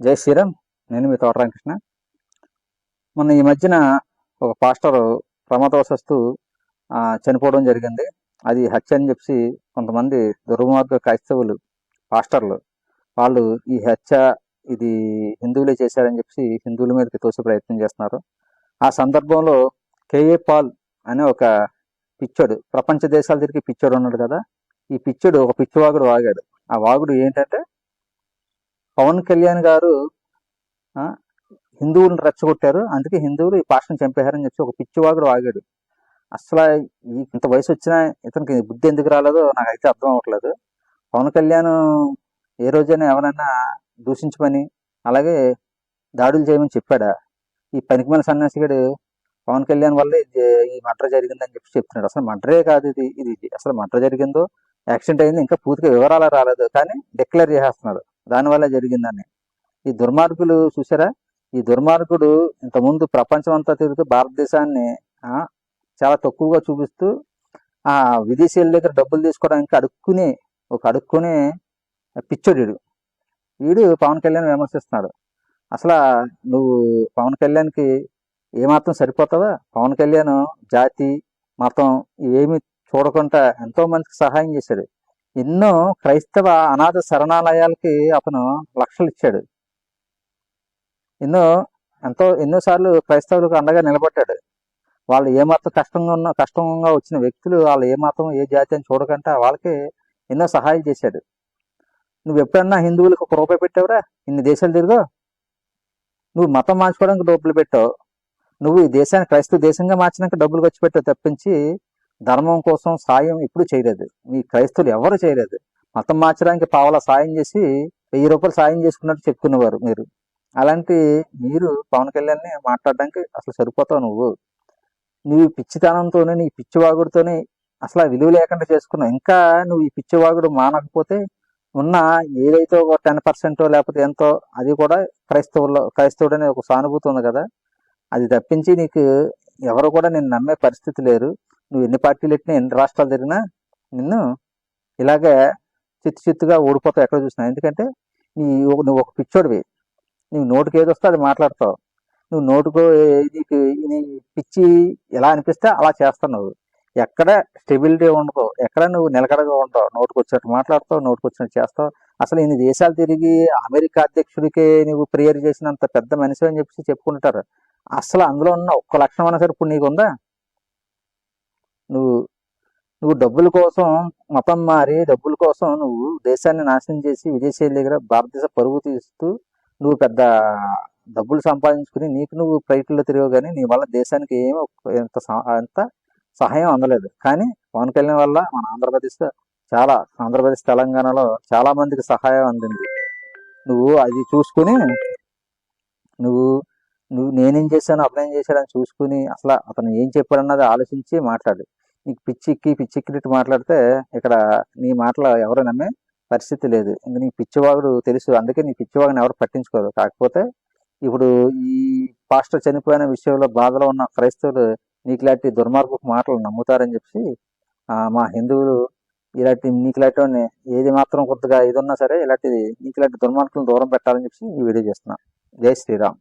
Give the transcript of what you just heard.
జై శ్రీరామ్ నేను మీ తోట రామకృష్ణ. మొన్న ఈ మధ్యన ఒక పాస్టర్ ప్రమాదవశస్తు చనిపోవడం జరిగింది. అది హత్య అని చెప్పి కొంతమంది దుర్మార్గ క్రైస్తవులు పాస్టర్లు వాళ్ళు ఈ హత్య ఇది హిందువులే చేశారని చెప్పి హిందువుల మీదకి తోసే ప్రయత్నం చేస్తున్నారు. ఆ సందర్భంలో కేఏ పాల్ అనే ఒక పిచ్చోడు ప్రపంచ దేశాల తిరిగి పిచ్చోడు ఉన్నాడు కదా. ఈ పిచ్చోడు ఒక పిచ్చివాగుడు వాగాడు. ఆ వాగుడు ఏంటంటే పవన్ కళ్యాణ్ గారు ఆ, హిందువులను రెచ్చగొట్టారు. అందుకే హిందువులు ఈ పాస్టర్ని చంపేశారని చెప్పి ఒక పిచ్చివాగుడు ఆగాడు అసలు ఈ ఇంత వయసు వచ్చినా ఇతనికి బుద్ధి ఎందుకు రాలేదో నాకైతే అర్థం అవ్వట్లేదు. పవన్ కళ్యాణ్ ఏ రోజైనా ఎవరైనా దూషించమని అలాగే దాడులు చేయమని చెప్పాడా? ఈ పనికిమాల సన్యాసిగాడు పవన్ కళ్యాణ్ వల్ల ఇది ఈ మర్డర్ జరిగిందని చెప్పి చెప్తున్నాడు. అసలు మర్డరే కాదు ఇది. ఇది అసలు మర్డర్ జరిగిందో యాక్సిడెంట్ అయింది ఇంకా పూర్తిగా వివరాలు రాలేదు. కానీ డిక్లేర్ చేసేస్తున్నాడు. దానివల్ల జరిగిందని. ఈ దుర్మార్గులు చూసారా? ఈ దుర్మార్గుడు ఇంతకుముందు ప్రపంచం అంతా తిరుగుతూ భారతదేశాన్ని చాలా తక్కువగా చూపిస్తూ ఆ విదేశీయుల దగ్గర డబ్బులు తీసుకోవడానికి అడుక్కునే ఒక అడుక్కునే పిచ్చోడు వీడు వీడు పవన్ కళ్యాణ్ విమర్శిస్తున్నాడు. అసలు నువ్వు పవన్ కళ్యాణ్కి ఏమాత్రం సరిపోతావా? పవన్ కళ్యాణ్ జాతి మతం ఏమి చూడకుండా ఎంతో మందికి సహాయం చేశాడు. ఎన్నో క్రైస్తవ అనాథ శరణాలయాలకి అతను లక్షలు ఇచ్చాడు. ఎన్నో ఎంతో ఎన్నోసార్లు క్రైస్తవులకు అండగా నిలబడ్డాడు. వాళ్ళు ఏమాత్రం కష్టంగా ఉన్న కష్టంగా వచ్చిన వ్యక్తులు వాళ్ళు ఏమాత్రం ఏ జాతి అని చూడకుండా వాళ్ళకి ఎన్నో సహాయం చేశాడు. నువ్వు ఎప్పుడన్నా హిందువులకు ఒక రూపాయి పెట్టావురా? ఇన్ని దేశాలు తిరుగో నువ్వు మతం మార్చుకోవడానికి డబ్బులు పెట్టావు. నువ్వు ఈ దేశాన్ని క్రైస్తవ దేశంగా మార్చినాక డబ్బులు ఖర్చు పెట్టావు తప్పించి ధర్మం కోసం సాయం ఎప్పుడు చేయలేదు. మీ క్రైస్తవులు ఎవరు చేయలేదు. మతం మార్చడానికి పావల సాయం చేసి వెయ్యి రూపాయలు సాయం చేసుకున్నట్టు చెప్పుకునేవారు మీరు. అలాంటి మీరు పవన్ కళ్యాణ్ని మాట్లాడడానికి అసలు సరిపోతావు నువ్వు. నువ్వు ఈ పిచ్చితనంతోనే నీ పిచ్చివాగుడితోనే అసలు ఆ విలువ లేకుండా చేసుకున్నావు. ఇంకా నువ్వు ఈ పిచ్చివాగుడు మానకపోతే ఉన్న ఏదైతే ఒక టెన్ పర్సెంట్ లేకపోతే ఎంతో అది కూడా క్రైస్తవుల్లో క్రైస్తవుడు అనే ఒక సానుభూతి ఉంది కదా. అది తప్పించి నీకు ఎవరు కూడా నేను నమ్మే పరిస్థితి లేరు. నువ్వు ఎన్ని పార్టీలు ఎట్టినా ఎన్ని రాష్ట్రాలు తిరిగినా నిన్ను ఇలాగే చిత్తు చిత్తుగా ఓడిపోతావు ఎక్కడ చూసినా. ఎందుకంటే నీ నువ్వు ఒక పిచ్చోడివి. నువ్వు నోటికి ఏది వస్తే అది మాట్లాడతావు. నువ్వు నోటుకు నీకు నీ పిచ్చి ఎలా అనిపిస్తే అలా చేస్తావు నువ్వు. ఎక్కడ స్టెబిలిటీ ఉండదు. ఎక్కడ నువ్వు నిలకడగా ఉండవు. నోటుకు వచ్చినట్టు మాట్లాడతావు నోటుకు వచ్చినట్టు చేస్తావు. అసలు ఇన్ని దేశాలు తిరిగి అమెరికా అధ్యక్షుడికి నువ్వు ప్రేయర్ చేసినంత పెద్ద మనిషి అని చెప్పేసి చెప్పుకుంటారు. అసలు అందులో ఉన్న ఒక్క లక్షణం అయినా సరే ఇప్పుడు నీకు ఉందా నువ్వు నువ్వు డబ్బుల కోసం మతం మారి డబ్బుల కోసం నువ్వు దేశాన్ని నాశనం చేసి విదేశీయుల దగ్గర భారతదేశ పరుగు తీస్తూ నువ్వు పెద్ద డబ్బులు సంపాదించుకుని నీకు నువ్వు ఫ్లైట్లో తిరిగావు కానీ నీ వల్ల దేశానికి ఏమీ ఎంత సహ- ఎంత సహాయం అందలేదు. కానీ పవన్ కళ్యాణ్ వల్ల మన ఆంధ్రప్రదేశ్ చాలా ఆంధ్రప్రదేశ్ తెలంగాణలో చాలా మందికి సహాయం అందింది. నువ్వు అది చూసుకుని నువ్వు నువ్వు నేనేం చేశాను అతను ఏం చేశాడని చూసుకుని అసలు అతను ఏం చెప్పాడన్నది ఆలోచించి మాట్లాడు. నీకు పిచ్చిక్కి పిచ్చిక్కినట్టు మాట్లాడితే ఇక్కడ నీ మాటలు ఎవరు నమ్మే పరిస్థితి లేదు. ఇంక నీ పిచ్చివాగుడు తెలుసు. అందుకే నీ పిచ్చివాగుని ఎవరు పట్టించుకోరు. కాకపోతే ఇప్పుడు ఈ పాస్టర్ చనిపోయిన విషయంలో బాధలో ఉన్న క్రైస్తవులు నీకు ఇలాంటి దుర్మార్గపు మాటలు నమ్ముతారని చెప్పి మా హిందువులు ఇలాంటి నీకు ఇలాంటి ఏది మాత్రం కొద్దిగా ఇది ఉన్నా సరే ఇలాంటిది నీకు ఇలాంటి దుర్మార్గులను దూరం పెట్టాలని చెప్పి ఈ వీడియో చేస్తున్నాను జై శ్రీరామ్.